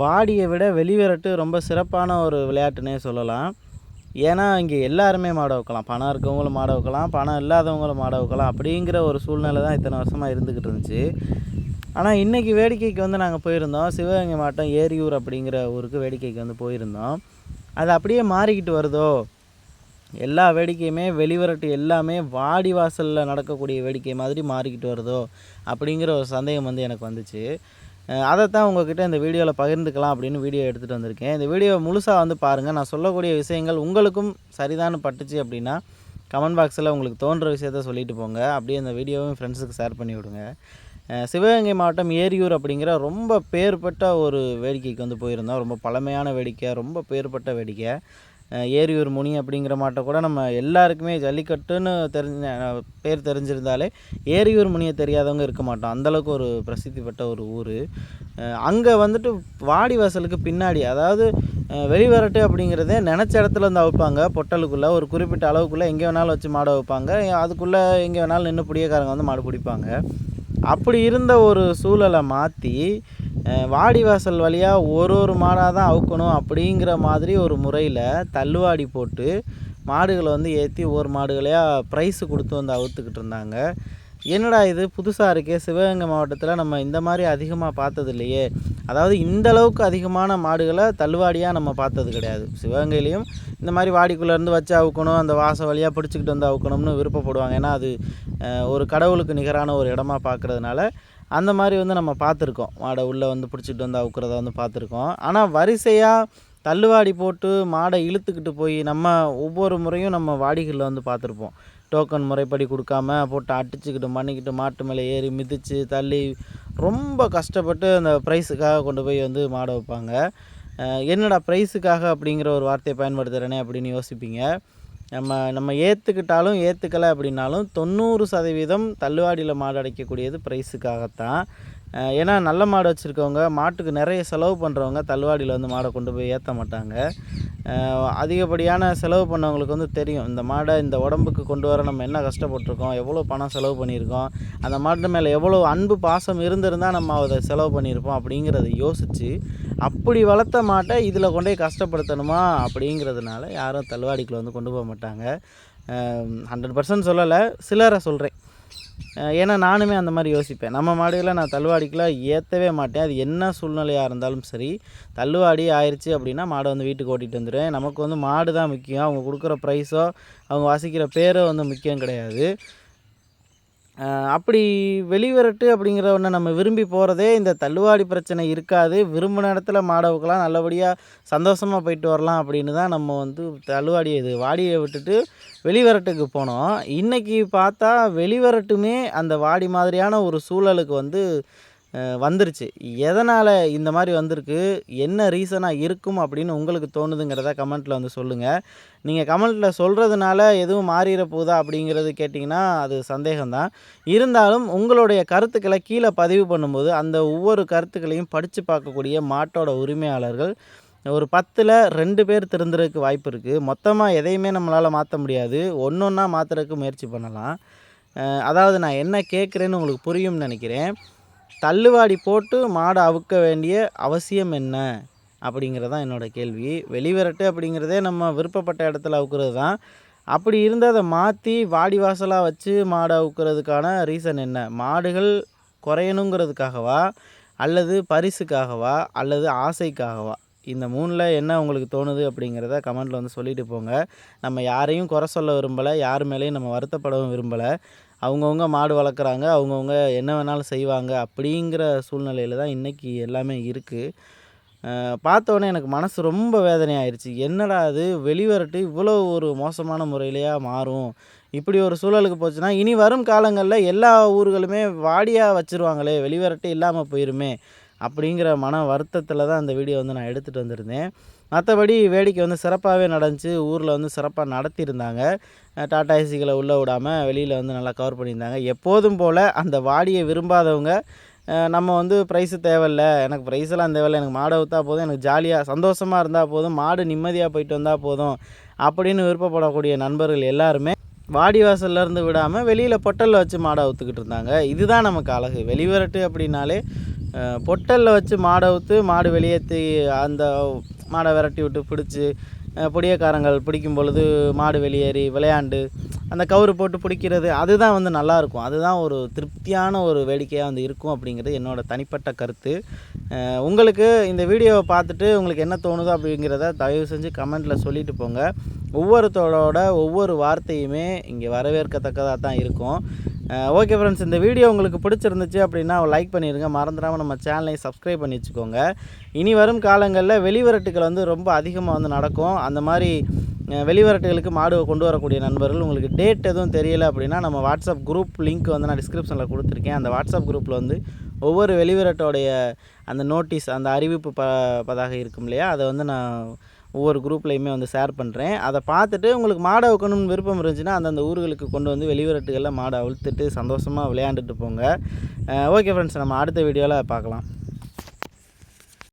வாடியை விட வெளிவிரட்டு ரொம்ப சிறப்பான ஒரு விளையாட்டுன்னே சொல்லலாம். ஏன்னா இங்கே எல்லாருமே மாட வைக்கலாம் பணம் இருக்கவங்களும் மாட வைக்கலாம் பணம் இல்லாதவங்களும் மாட வைக்கலாம் அப்படிங்கிற ஒரு சூழ்நிலை தான் இத்தனை வருஷமாக இருந்துக்கிட்டு இருந்துச்சு. ஆனால் இன்றைக்கி வேடிக்கைக்கு வந்து நாங்கள் போயிருந்தோம். சிவகங்கை மாவட்டம் ஏரியூர் அப்படிங்கிற ஊருக்கு வேடிக்கைக்கு வந்து போயிருந்தோம். அது அப்படியே மாறிக்கிட்டு வருதோ? எல்லா வேடிக்கையுமே வெளிவரட்டு எல்லாமே வாடி வாசலில் நடக்கக்கூடிய வேடிக்கை மாதிரி மாறிக்கிட்டு வருதோ? அப்படிங்கிற ஒரு சந்தேகம் வந்து எனக்கு வந்துச்சு. அதைத்தான் உங்ககிட்ட இந்த வீடியோவில் பகிர்ந்துக்கலாம் அப்படின்னு வீடியோ எடுத்துகிட்டு வந்திருக்கேன். இந்த வீடியோ முழுசாக வந்து பாருங்கள் நான் சொல்லக்கூடிய விஷயங்கள் உங்களுக்கும் சரிதான்னு பட்டுச்சு அப்படின்னா கமெண்ட் பாக்ஸில் உங்களுக்கு தோன்ற விஷயத்த சொல்லிட்டு போங்க. அப்படியே இந்த வீடியோவும் ஃப்ரெண்ட்ஸுக்கு ஷேர் பண்ணி விடுங்க. சிவகங்கை மாவட்டம் ஏரியூர் அப்படிங்கிற ரொம்ப பேர்பட்ட ஒரு வேடிக்கைக்கு வந்து போயிருந்தோம். ரொம்ப பழமையான வேடிக்கை ரொம்ப பேர்பட்ட வேடிக்கை. ஏரியூர் முனி அப்படிங்கிற மாட்ட கூட நம்ம எல்லாருக்குமே ஜல்லிக்கட்டுன்னு தெரிஞ்ச பேர் தெரிஞ்சிருந்தாலே ஏரியூர் முனியை தெரியாதவங்க இருக்க மாட்டோம். அந்தளவுக்கு ஒரு பிரசித்தி பெற்ற ஒரு ஊர். அங்கே வந்துட்டு வாடி வாசலுக்கு பின்னாடி அதாவது வெளிவரட்டு அப்படிங்கிறதே நினச்ச இடத்துல வந்து அவுப்பாங்க. பொட்டலுக்குள்ளே ஒரு குறிப்பிட்ட அளவுக்குள்ளே எங்கே வேணாலும் வச்சு மாடை வைப்பாங்க அதுக்குள்ளே எங்கே வேணாலும் நின்று புடியக்காரங்க வந்து மாடு பிடிப்பாங்க. அப்படி இருந்த ஒரு சூழலை மாற்றி வாடி வாசல் வழியாக ஒரு ஒரு மாடாக தான் அவுக்கணும் அப்படிங்கிற மாதிரி ஒரு முறையில் தள்ளுவாடி போட்டு மாடுகளை வந்து ஏற்றி ஒரு மாடுகளையாக ப்ரைஸு கொடுத்து வந்து அவுத்துக்கிட்டு இருந்தாங்க. என்னடா இது? புதுசாக இருக்கே. சிவகங்கை மாவட்டத்தில் நம்ம இந்த மாதிரி அதிகமாக பார்த்தது இல்லையே அதாவது இந்த அளவுக்கு அதிகமான மாடுகளை தள்ளுவாடியாக நம்ம பார்த்தது கிடையாது. சிவகங்கையிலையும் இந்த மாதிரி வாடிக்குள்ளேருந்து வச்சு அவுக்கணும் அந்த வாச வழியாக பிடிச்சிக்கிட்டு வந்து அவுக்கணும்னு விருப்பப்படுவாங்க. ஏன்னா அது ஒரு கடவுளுக்கு நிகரான ஒரு இடமா பார்க்குறதுனால அந்த மாதிரி வந்து நம்ம பார்த்துருக்கோம். மாடை உள்ளே வந்து பிடிச்சிட்டு வந்து அவுக்கிறத வந்து பார்த்துருக்கோம். ஆனால் வரிசையாக தள்ளுவாடி போட்டு மாடை இழுத்துக்கிட்டு போய் நம்ம ஒவ்வொரு முறையும் நம்ம வாடிகளில் வந்து பார்த்துருப்போம். டோக்கன் முறைப்படி கொடுக்காம போட்டு அடிச்சுக்கிட்டு மண்ணிக்கிட்டு மாட்டு மேலே ஏறி மிதித்து தள்ளி ரொம்ப கஷ்டப்பட்டு அந்த ப்ரைஸுக்காக கொண்டு போய் வந்து மாடை வைப்பாங்க. என்னடா ப்ரைஸுக்காக அப்படிங்கிற ஒரு வார்த்தையை பயன்படுத்துகிறேனே அப்படின்னு யோசிப்பீங்க. நம்ம நம்ம ஏற்றுக்கிட்டாலும் ஏற்றுக்கலை அப்படின்னாலும் தொண்ணூறு சதவீதம் தள்ளுவாடியில் மாடு அடைக்கக்கூடியது ப்ரைஸுக்காகத்தான் ஏன்னா நல்ல மாடு வச்சுருக்கவங்க மாட்டுக்கு நிறைய செலவு பண்ணுறவங்க தள்ளுவாடியில் வந்து மாடை கொண்டு போய் ஏற்ற மாட்டாங்க. அதிகப்படியான செலவு பண்ணவங்களுக்கு வந்து தெரியும் இந்த மாடை இந்த உடம்புக்கு கொண்டு வர நம்ம என்ன கஷ்டப்பட்டிருக்கோம் எவ்வளோ பணம் செலவு பண்ணியிருக்கோம் அந்த மாட்டு மேலே எவ்வளோ அன்பு பாசம் இருந்திருந்தால் நம்ம அதை செலவு பண்ணியிருப்போம் அப்படிங்கிறத யோசித்து அப்படி வளர்த்த மாட்டை இதில் கொண்டு போய் கஷ்டப்படுத்தணுமா? அப்படிங்கிறதுனால யாரும் தள்ளுவாடிக்குள்ள வந்து கொண்டு போக மாட்டாங்க. ஹண்ட்ரட் பர்சன்ட் சொல்லலை சிலரை சொல்கிறேன் ஏன்னா நானுமே அந்த மாதிரி யோசிப்பேன். நம்ம மாடுகளை நான் தள்ளுவாடிக்கெலாம் ஏற்றவே மாட்டேன். அது என்ன சூழ்நிலையாக இருந்தாலும் சரி தள்ளுவாடி ஆயிடுச்சு அப்படின்னா மாடை வந்து வீட்டுக்கு ஓட்டிகிட்டு வந்துடுவேன். நமக்கு வந்து மாடு தான் முக்கியம். அவங்க கொடுக்குற ப்ரைஸோ அவங்க வாசிக்கிற பேரோ வந்து முக்கியம் கிடையாது. அப்படி வெளிவரட்டு அப்படிங்கிற ஒன்று நம்ம விரும்பி போகிறதே இந்த தள்ளுவாடி பிரச்சனை இருக்காது. விரும்பின இடத்துல மாடை வைக்கலாம் நல்லபடியாக சந்தோஷமாக போயிட்டு வரலாம் அப்படின்னு தான் நம்ம வந்து தள்ளுவாடி இது வாடியை விட்டுட்டு வெளிவரட்டுக்கு போனோம். இன்றைக்கி பார்த்தா வெளிவரட்டுமே அந்த வாடி மாதிரியான ஒரு சூழலுக்கு வந்து வந்துருச்சு. எதனால் இந்த மாதிரி வந்திருக்கு? என்ன ரீசனாக இருக்கும் அப்படின்னு உங்களுக்கு தோணுதுங்கிறத கமெண்ட்டில் வந்து சொல்லுங்கள் நீங்கள் கமெண்ட்டில் சொல்கிறதுனால எதுவும் மாறிட போகுதா அப்படிங்கிறது கேட்டிங்கன்னா அது சந்தேகம்தான். இருந்தாலும் உங்களுடைய கருத்துக்களை கீழே பதிவு பண்ணும்போது அந்த ஒவ்வொரு கருத்துக்களையும் படித்து பார்க்கக்கூடிய மாட்டோட உரிமையாளர்கள் ஒரு பத்தில் ரெண்டு பேர் திறந்துருக்கு வாய்ப்பு இருக்குது மொத்தமாக எதையுமே நம்மளால் மாற்ற முடியாது. ஒன்று ஒன்றா மாற்றுறதுக்கு முயற்சி பண்ணலாம். அதாவது நான் என்ன கேட்குறேன்னு உங்களுக்கு புரியும்னு நினைக்கிறேன். தள்ளுவாடி போட்டு மாடை அவுக்க வேண்டிய அவசியம் என்ன? அப்படிங்கிறது தான் என்னோடய கேள்வி. வெளிவிரட்டு அப்படிங்கிறதே நம்ம விருப்பப்பட்ட இடத்துல அவுக்கிறது தான். அப்படி இருந்து அதை மாற்றி வாடி வாசலாக வச்சு மாடை அவுக்கிறதுக்கான ரீசன் என்ன? மாடுகள் குறையணுங்கிறதுக்காகவா? அல்லது பரிசுக்காகவா? அல்லது ஆசைக்காகவா? இந்த மூணில் என்ன உங்களுக்கு தோணுது அப்படிங்கிறத கமெண்ட்டில் வந்து சொல்லிட்டு போங்க. நம்ம யாரையும் குறை சொல்ல விரும்பலை யார் மேலேயும் நம்ம வருத்தப்படவும் விரும்பலை. அவங்கவுங்க மாடு வளர்க்குறாங்க அவங்கவுங்க என்ன வேணாலும் செய்வாங்க அப்படிங்கிற சூழ்நிலையில் தான் இன்றைக்கி எல்லாமே இருக்குது பார்த்தோன்னே எனக்கு மனசு ரொம்ப வேதனையாயிருச்சு. என்னடா அது வெளிவரட்டு இவ்வளோ ஒரு மோசமான முறையிலையா மாறும்? இப்படி ஒரு சூழலுக்கு போச்சுன்னா இனி வரும் காலங்களில் எல்லா ஊர்களுமே வாடியாக வச்சுருவாங்களே வெளிவரட்டு இல்லாமல் போயிருமே. அப்படிங்கிற மன வருத்தத்தில் தான் அந்த வீடியோ வந்து நான் எடுத்துகிட்டு வந்திருந்தேன். மற்றபடி வேடிக்கை வந்து சிறப்பாகவே நடந்துச்சு. ஊரில் வந்து சிறப்பாக நடத்தியிருந்தாங்க. டாட்டா டாடா ஏசிகளை உள்ளே விடாமல் வெளியில் வந்து நல்லா கவர் பண்ணியிருந்தாங்க. எப்போதும் போல் அந்த வாடியை விரும்பாதவங்க நம்ம வந்து ப்ரைஸு தேவையில்ல. எனக்கு ப்ரைஸெல்லாம் தேவையில்ல. எனக்கு மாடை விற்றா போதும். எனக்கு ஜாலியாக சந்தோஷமாக இருந்தால் போதும். மாடு நிம்மதியாக போயிட்டு வந்தால் போதும். அப்படின்னு விருப்பப்படக்கூடிய நண்பர்கள் எல்லாருமே வாடி வாசல்ல இருந்து விடாமல் வெளியில் பொட்டலில் வச்சு மாடை ஊற்றுக்கிட்டு இருந்தாங்க. இதுதான் நமக்கு அழகு. வெளிவரட்டு அப்படின்னாலே பொட்டலில் வச்சு மாடை ஊற்று மாடு வெளியேற்றி அந்த மாடை விரட்டி விட்டு பிடிச்சி பொடியக்காரங்கள் பிடிக்கும் பொழுது மாடு வெளியேறி விளையாண்டு அந்த கவுரு போட்டு பிடிக்கிறது அதுதான் வந்து நல்லாயிருக்கும் அதுதான் ஒரு திருப்தியான ஒரு வேடிக்கையாக வந்து இருக்கும் அப்படிங்கிறது என்னோடய தனிப்பட்ட கருத்து. உங்களுக்கு இந்த வீடியோவை பார்த்துட்டு உங்களுக்கு என்ன தோணுதோ அப்படிங்கிறத தயவு செஞ்சு கமெண்ட்டில் சொல்லிட்டு போங்க. ஒவ்வொருத்தரோட ஒவ்வொரு வார்த்தையுமே இங்கே வரவேற்கத்தக்கதாக தான் இருக்கும். ஓகே ஃப்ரெண்ட்ஸ் இந்த வீடியோ உங்களுக்கு பிடிச்சிருந்துச்சு அப்படின்னா லைக் பண்ணிடுங்க மறந்துடாமல் நம்ம சேனலையும் சப்ஸ்கிரைப் பண்ணி வச்சுக்கோங்க இனி வரும் காலங்களில் வெளிவரட்டுகள் வந்து ரொம்ப அதிகமாக வந்து நடக்கும் அந்த மாதிரி வெளிவரட்டுகளுக்கு மாடு கொண்டு வரக்கூடிய நண்பர்கள் உங்களுக்கு டேட் எதுவும் தெரியல அப்படின்னா நம்ம வாட்ஸ்அப் குரூப் லிங்க் வந்து நான் டிஸ்கிரிப்ஷனில் கொடுத்துருக்கேன் அந்த வாட்ஸ்அப் குரூப்பில் வந்து ஒவ்வொரு வெளிவரட்டோடைய அந்த நோட்டீஸ் அந்த அறிவிப்பு ப பதாக இருக்கும் இல்லையா அதை வந்து நான் ஒவ்வொரு குரூப்லேயுமே வந்து ஷேர் பண்ணுறேன் அதை பார்த்துட்டு உங்களுக்கு மாடை வைக்கணும்னு விருப்பம் இருந்துச்சுன்னா அந்தந்த ஊர்களுக்கு கொண்டு வந்து வெளிவரட்டுகளில் மாடை அவுழ்த்துட்டு சந்தோஷமாக விளையாண்டுட்டு போங்க. ஓகே ஃப்ரெண்ட்ஸ் நம்ம அடுத்த வீடியோவில் பார்க்கலாம்.